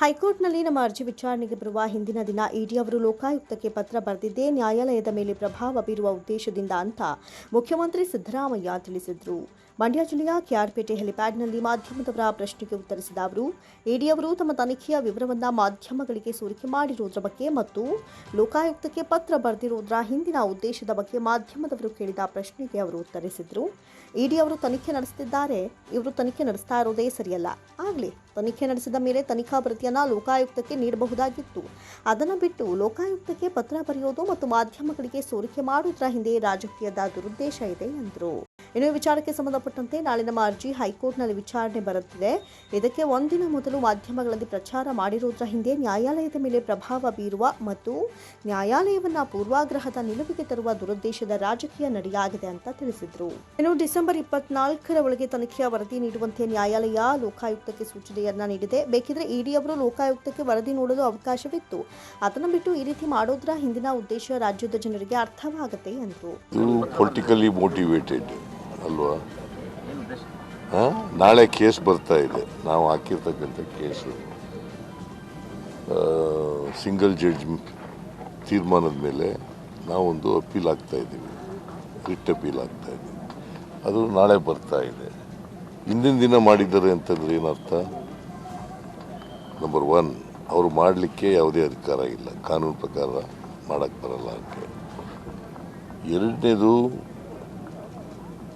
ಹೈಕೋರ್ಟ್ನಲ್ಲಿ ನಮ್ಮ ಅರ್ಜಿ ವಿಚಾರಣೆಗೆ ಬರುವ ಹಿಂದಿನ ದಿನ ಇಡಿ ಅವರು ಲೋಕಾಯುಕ್ತಕ್ಕೆ ಪತ್ರ ಬರೆದಿದ್ದೇ ನ್ಯಾಯಾಲಯದ ಮೇಲೆ ಪ್ರಭಾವ ಬೀರುವ ಉದ್ದೇಶದಿಂದ ಅಂತ ಮುಖ್ಯಮಂತ್ರಿ ಸಿದ್ದರಾಮಯ್ಯ ತಿಳಿಸಿದರು. ಮಂಡ್ಯ ಜಿಲ್ಲೆಯ ಕೆಆರ್ಪೇಟೆ ಹೆಲಿಪ್ಯಾಡ್ನಲ್ಲಿ ಮಾಧ್ಯಮದವರ ಪ್ರಶ್ನೆಗೆ ಉತ್ತರಿಸಿದ ಅವರು, ಇಡಿ ಅವರು ತಮ್ಮ ತನಿಖೆಯ ವಿವರವನ್ನು ಮಾಧ್ಯಮಗಳಿಗೆ ಸೋರಿಕೆ ಮಾಡಿರುವುದರ ಬಗ್ಗೆ ಮತ್ತು ಲೋಕಾಯುಕ್ತಕ್ಕೆ ಪತ್ರ ಬರೆದಿರುವುದರ ಹಿಂದಿನ ಉದ್ದೇಶದ ಬಗ್ಗೆ ಮಾಧ್ಯಮದವರು ಕೇಳಿದ ಪ್ರಶ್ನೆಗೆ ಅವರು ಉತ್ತರಿಸಿದರು. ಇಡಿ ಅವರು ತನಿಖೆ ನಡೆಸುತ್ತಿದ್ದಾರೆ ಇವರು ತನಿಖೆ ನಡೆಸ್ತಾ ಇರೋದೇ ಸರಿಯಲ್ಲ. ಆಗಲಿ, ತನಿಖೆ ನಡೆಸಿದ ಮೇಲೆ ತನಿಖಾ ವರದಿಯನ್ನ ಲೋಕಾಯುಕ್ತಕ್ಕೆ ನೀಡಬಹುದಾಗಿತ್ತು. ಅದನ್ನು ಬಿಟ್ಟು ಲೋಕಾಯುಕ್ತಕ್ಕೆ ಪತ್ರ ಬರೆಯೋದು ಮತ್ತು ಮಾಧ್ಯಮಗಳಿಗೆ ಸೋರಿಕೆ ಮಾಡುವುದರ ಹಿಂದೆ ರಾಜಕೀಯದ ದುರುದ್ದೇಶ ಇದೆ, ಎಂದರು. ಇನ್ನು ಈ ವಿಚಾರಕ್ಕೆ ಸಂಬಂಧಪಟ್ಟಂತೆ ನಾಳೆ ನಮ್ಮ ಅರ್ಜಿ ಹೈಕೋರ್ಟ್ನಲ್ಲಿ ವಿಚಾರಣೆ ಬರುತ್ತಿದೆ. ಇದಕ್ಕೆ ಒಂದಿನ ಮೊದಲು ಮಾಧ್ಯಮಗಳಲ್ಲಿ ಪ್ರಚಾರ ಮಾಡಿರುವುದರ ಹಿಂದೆ ನ್ಯಾಯಾಲಯದ ಮೇಲೆ ಪ್ರಭಾವ ಬೀರುವ ಮತ್ತು ನ್ಯಾಯಾಲಯವನ್ನ ಪೂರ್ವಾಗ್ರಹದ ನಿಲುವಿಗೆ ತರುವ ದುರುದ್ದೇಶದ ರಾಜಕೀಯ ನಡೆಯಾಗಿದೆ ಅಂತ ತಿಳಿಸಿದರು. ಇನ್ನು ಡಿಸೆಂಬರ್ ಇಪ್ಪತ್ನಾಲ್ಕರ ಒಳಗೆ ತನಿಖೆಯ ವರದಿ ನೀಡುವಂತೆ ನ್ಯಾಯಾಲಯ ಲೋಕಾಯುಕ್ತಕ್ಕೆ ಸೂಚನೆಯನ್ನ ನೀಡಿದೆ. ಬೇಕಿದ್ರೆ ಇಡಿ ಅವರು ಲೋಕಾಯುಕ್ತಕ್ಕೆ ವರದಿ ನೋಡಲು ಅವಕಾಶವಿತ್ತು. ಅದನ್ನು ಬಿಟ್ಟು ಈ ರೀತಿ ಮಾಡೋದ್ರ ಹಿಂದಿನ ಉದ್ದೇಶ ರಾಜ್ಯದ ಜನರಿಗೆ ಅರ್ಥವಾಗುತ್ತೆ ಎಂದರು. ಅಲ್ವಾ? ಹಾಂ? ನಾಳೆ ಕೇಸ್ ಬರ್ತಾ ಇದೆ. ನಾವು ಹಾಕಿರ್ತಕ್ಕಂಥ ಕೇಸು. ಸಿಂಗಲ್ ಜಡ್ಜ್ ತೀರ್ಮಾನದ ಮೇಲೆ ನಾವೊಂದು ಅಪೀಲ್ ಆಗ್ತಾ ಇದ್ದೀವಿ. ರಿಟ್ ಅಪೀಲ್ ಆಗ್ತಾ ಇದೆ. ಅದು ನಾಳೆ ಬರ್ತಾ ಇದೆ. ಹಿಂದಿನ ದಿನ ಮಾಡಿದ್ದಾರೆ ಅಂತಂದ್ರೆ ಏನರ್ಥ? ನಂಬರ್ ಒನ್ ಅವರು ಮಾಡಲಿಕ್ಕೆ ಯಾವುದೇ ಅಧಿಕಾರ ಇಲ್ಲ. ಕಾನೂನು ಪ್ರಕಾರ ಮಾಡಕ್ಕೆ ಬರಲ್ಲ ಅಂತ ಎರಡನೇದು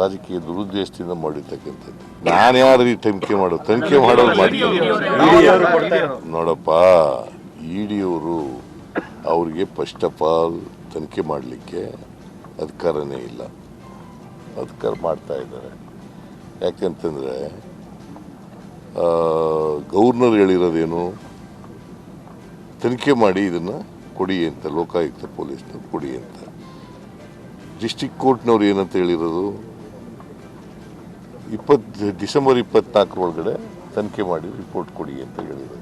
ರಾಜಕೀಯ ದುರುದ್ದೇಶದಿಂದ ಮಾಡಿರ್ತಕ್ಕಂಥದ್ದು. ನಾನು ಯಾರು ಈ ತನಿಖೆ ಮಾಡೋದು ತನಿಖೆ ಮಾಡೋದು ಮಾಡ್ತಾರೆ ನೋಡಪ್ಪ ಇ ಡಿಯವರು ಅವ್ರಿಗೆ ಫಸ್ಟ್ ಆಫ್ ಆಲ್ ತನಿಖೆ ಮಾಡಲಿಕ್ಕೆ ಅಧಿಕಾರನೇ ಇಲ್ಲ. ಅಧಿಕಾರ ಮಾಡ್ತಾ ಇದ್ದಾರೆ. ಯಾಕೆಂತಂದರೆ ಗವರ್ನರ್ ಹೇಳಿರೋದೇನು? ತನಿಖೆ ಮಾಡಿ ಇದನ್ನು ಕೊಡಿ ಅಂತ ಲೋಕಾಯುಕ್ತ ಪೊಲೀಸ್ನವ್ರು ಕೊಡಿ ಅಂತ. ಡಿಸ್ಟಿಕ್ ಕೋರ್ಟ್ನವ್ರು ಏನಂತ ಹೇಳಿರೋದು? ಇಪ್ಪತ್ತು ಡಿಸೆಂಬರ್ ಇಪ್ಪತ್ನಾಲ್ಕರ ಒಳಗಡೆ ತನಿಖೆ ಮಾಡಿ ರಿಪೋರ್ಟ್ ಕೊಡಿ ಅಂತ ಹೇಳಿದರು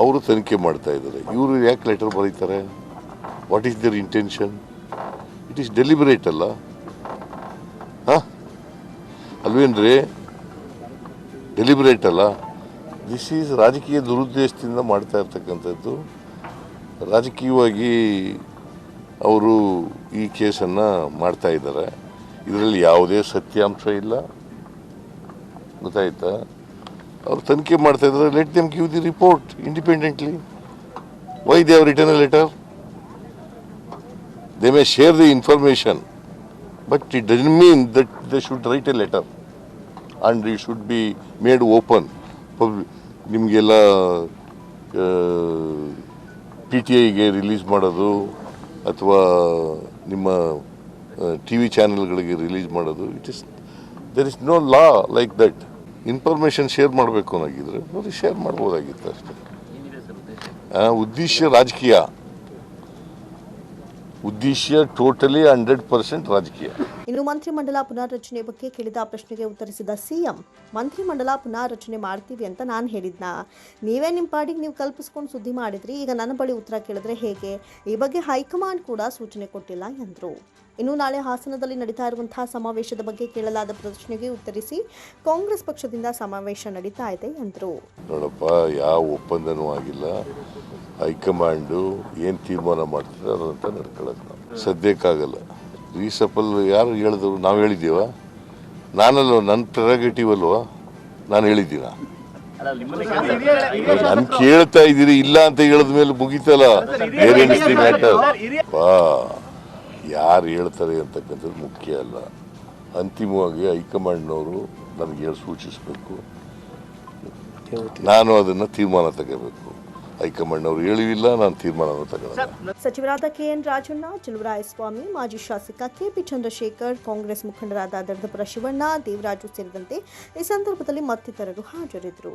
ಅವರು ತನಿಖೆ ಮಾಡ್ತಾ ಇದ್ದಾರೆ. ಇವರು ಯಾಕೆ ಲೆಟರ್ ಬರೀತಾರೆ? What is their intention it is deliberate ಅಲ್ಲ? ಹಾಂ? ಅಲ್ವೇನ್ರಿ? ಡೆಲಿಬರೇಟ್ ಅಲ್ಲ? ದಿಸ್ ಈಸ್ ರಾಜಕೀಯ ದುರುದ್ದೇಶದಿಂದ ಮಾಡ್ತಾ ಇರ್ತಕ್ಕಂಥದ್ದು. ರಾಜಕೀಯವಾಗಿ ಅವರು ಈ ಕೇಸನ್ನು ಮಾಡ್ತಾ ಇದ್ದಾರೆ. ಇದರಲ್ಲಿ ಯಾವುದೇ ಸತ್ಯಾಂಶ ಇಲ್ಲ. ಗೊತ್ತಾಯ್ತಾ? ಅವ್ರು ತನಿಖೆ ಮಾಡ್ತಾ ಇದ್ದಾರೆ let them give the report independently why they have return letter they may share the information but it didn't mean that they should write a letter and it should be made open ನಿಮಗೆಲ್ಲ P T ಐಗೆ release ಮಾಡೋದು, ಅಥವಾ ನಿಮ್ಮ T V ಚಾನೆಲ್ಗಳಿಗೆ release ಮಾಡೋದು it is there is no law like that information share ಮಾಡಬೇಕು ಅನ್ನೋಗಿದ್ರೆ ನೋಡಿ ಶೇರ್ ಮಾಡ್ಬೋದಾಗಿತ್ತು ಅಷ್ಟೇ. ಉದ್ದೇಶ ರಾಜಕೀಯ. ಉದ್ದೇಶ ಟೋಟಲಿ ಹಂಡ್ರೆಡ್ ಪರ್ಸೆಂಟ್ ರಾಜಕೀಯ. ಇನ್ನು ಮಂತ್ರಿಮಂಡಲ ಪುನಾರಚನೆ ಬಗ್ಗೆ ಕೇಳಿದ ಪ್ರಶ್ನೆಗೆ ಉತ್ತರಿಸಿದ ಸಿಎಂ, ಮಂತ್ರಿಮಂಡಲ ಪುನಾರಚನೆ ಮಾಡ್ತೀವಿ ಅಂತ ನಾನು ಹೇಳಿದ್ನ? ನೀವೇ ನಿಮ್ಮ ಪಾಡಿಗೆ ನೀವು ಕಲ್ಪಿಸ್ಕೊಂಡು ಸುದ್ದಿ ಮಾಡಿದ್ರಿ. ಈಗ ನನ್ನ ಬಳಿ ಉತ್ತರ ಕೇಳಿದ್ರೆ ಹೇಗೆ? ಈ ಬಗ್ಗೆ ಹೈಕಮಾಂಡ್ ಕೂಡ ಸೂಚನೆ ಕೊಟ್ಟಿಲ್ಲ, ಎಂದರು. ಇನ್ನು ನಾಳೆ ಹಾಸನದಲ್ಲಿ ನಡೀತಾ ಇರುವಂತಹ ಸಮಾವೇಶದ ಬಗ್ಗೆ ಕೇಳಲಾದ ಪ್ರಶ್ನೆಗೆ ಉತ್ತರಿಸಿ, ಕಾಂಗ್ರೆಸ್ ಪಕ್ಷದಿಂದ ಸಮಾವೇಶ ನಡೀತಾ ಇದೆ, ಎಂದರು. ನೋಡಪ್ಪ, ಯಾವ ಒಪ್ಪಂದನೂ ಆಗಿಲ್ಲ. ಹೈಕಮಾಂಡು ಏನು ತೀರ್ಮಾನ ಮಾಡ್ತಾರೆ ಅದಂತ ನಡ್ಕೊಳ್ಳೋದು ಸದ್ಯಕ್ಕಾಗಲ್ಲ. ರೀಸಪಲ್ ಯಾರು ಹೇಳಿದ್ರು ನಾವು ಹೇಳಿದ್ದೀವ? ನಾನಲ್ವ ನನ್ನ ಪ್ರೆರಗೇಟಿವ್ ಅಲ್ವಾ ನಾನು ಹೇಳಿದ್ದೀನ? ನಾನು ಕೇಳ್ತಾ ಇದ್ದೀರಿ, ಇಲ್ಲ ಅಂತ ಹೇಳಿದ ಮೇಲೆ ಮುಗೀತಲ್ಲ? ಬೇರೆ ಮ್ಯಾಟರ್ ಬಾ ಯಾರು ಹೇಳ್ತಾರೆ ಅಂತಕ್ಕಂಥದ್ದು ಮುಖ್ಯ ಅಲ್ಲ. ಅಂತಿಮವಾಗಿ ಹೈಕಮಾಂಡ್ನವರು ನನಗೆ ಸೂಚಿಸಬೇಕು. ನಾನು ಅದನ್ನು ತೀರ್ಮಾನ ತಗೋಬೇಕು. ಹೈಕಮಾಂಡ್ ಅವರು ಹೇಳಿಲ್ಲ, ನಾನು ತೀರ್ಮಾನ ತಗೊಳ್ಳಲ್ಲ ಸಚಿವರಾದ ಕೆಎನ್ ರಾಜಣ್ಣ, ಚಲುವರಾಯಸ್ವಾಮಿ, ಮಾಜಿ ಶಾಸಕ ಕೆಪಿ ಚಂದ್ರಶೇಖರ್, ಕಾಂಗ್ರೆಸ್ ಮುಖಂಡರಾದ ದರ್ದಪುರ ಶಿವಣ್ಣ ದೇವರಾಜು ಸೇರಿದಂತೆ ಈ ಸಂದರ್ಭದಲ್ಲಿ ಮತ್ತಿತರರು ಹಾಜರಿದ್ದರು.